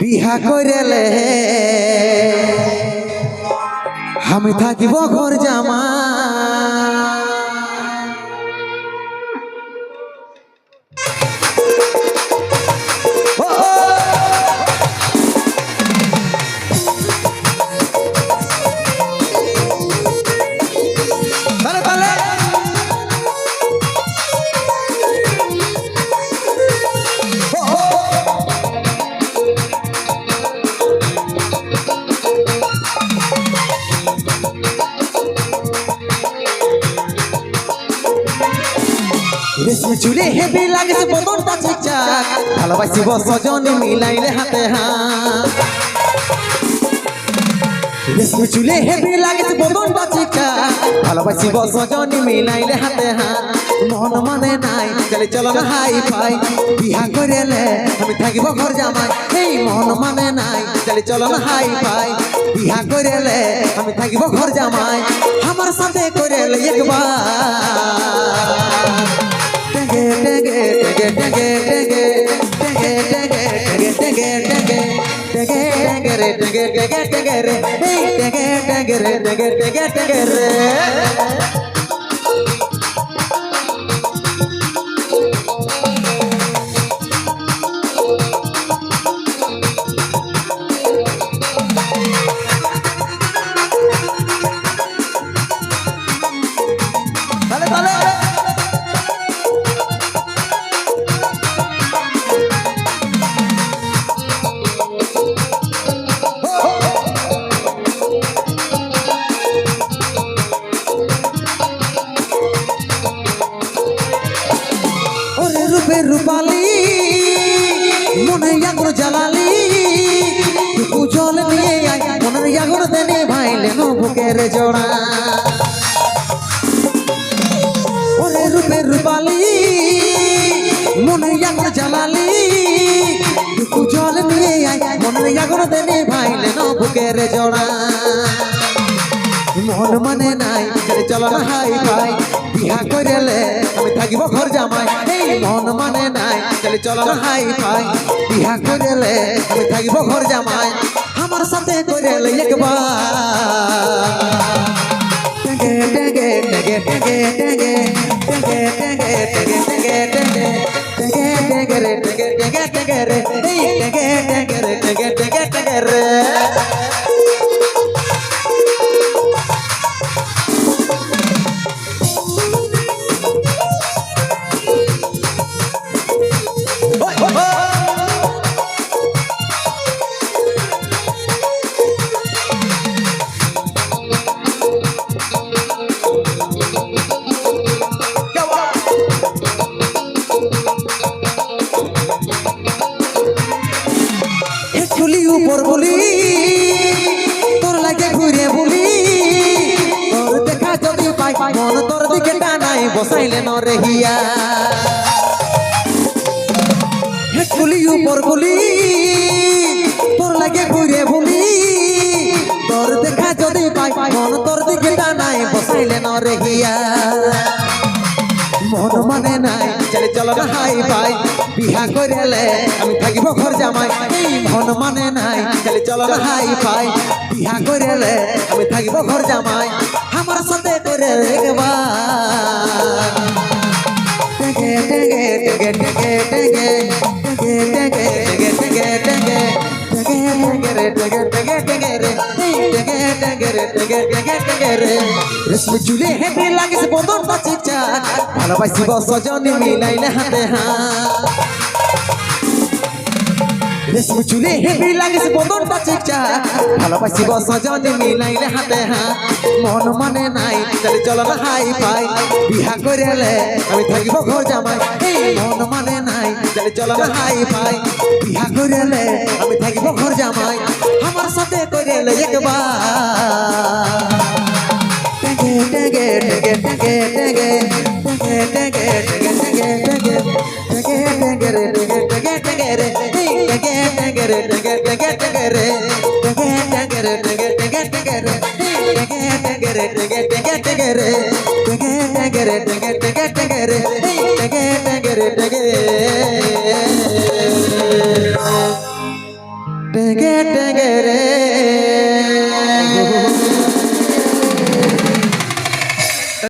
বিহা করেলে আমি থাকিব ঘর জামা চুলে হেভি লাগেছে বদনটা চিকচাক ভালোবাসিব সজনে মিলাইলে হাতে হাত। রেশমি চুলে হেভি লাগেছে বদনটা চিকচাক ভালোবাসিব সজনে মিলাইলে হাতে হাত। মন মানে নাই, চলে চলো না হাই ফাই বিহা করেলে আমি থাকিব ঘর জামাই। এই মন মানে নাই, চলে চলো না হাই ফাই বিহা করেলে আমি থাকিব ঘর জামাই। আমার সাথে করেলে একবার। टगरे टगरे टगरे टगरे রূপে রূপালি, মনে আগুন জ্বালালি। টুকু জল নিয়ে আয়, মনের আগুন দেনে ভাইলে বুকের জোড়া। ওরে রূপে রূপালি, মনে আগুন জ্বালালি। টুকু জল নিয়ে আয়, মনের আগুন দেনে ভাইলে বুকের জোড়া। মন মানে নাই চলো না হাই ভাই বিহা করেলে আমি থাকিব ঘর জামাই মন মানে নাই চলে চলো না হাই ভাই বিহা করেলে আমি থাকিব ঘর জামাই আমার সাথে করেলে একবার উপর বলি, তোর লাগে ঘুরে বলি। তোর দেখা যদি পাই, মন তোর দিকে টানাই, বসাইলে নরে হিয়া। একচুলি উপর বলি তোর লাগে ঘুরে বলি। তোর দেখা যদি পাই, মন তোর দিকে টানাই, বসাইলে নরে হিয়া। নাই। চলে চলো না, হাই ভাই, বিহা করেলে আমি থাকিব ঘর জামাই, এই মন মানে নাই। চলে চলো না, হাই ভাই, বিহা করেলে আমি থাকিব ঘর জামাই, আমার সাথে করে টেগে টেগে টেগে টেগে টেগে টেগে টেগে টেগে টেগে টেগে টেগে রে। রেশমি চুলে হেঁটে লাগিস বদনটা চিকচাক ভালোবাসিব সজনে মিলাইলে হাতে হাত। রেশমি চুলে হেঁটে লাগিস বদনটা চিকচাক ভালোবাসিব মিলাইলে হাতে হাত। মন মানে নাই চলে চলো না হাই পাই বিহা করেলে আমি থাকিব ঘর জামাই। মন মানে নাই চলে চলো না হাই পাই বিহা করেলে আমি থাকিব ঘর জামাই। আমার সাথে করেলে একবার টেগে টেগে টেগে টেগে টেগে টেগে টেগে টেগে টেগে টেগে টেগে রে টেগে টেগে টেগে রে এই টেগে টেগে রে টেগে টেগে টেগে রে টেগে টেগে রে টেগে টেগে টেগে রে এই টেগে টেগে রে টেগে টেগে টেগে রে টেগে টেগে রে টেগে টেগে টেগে রে এই টেগে টেগে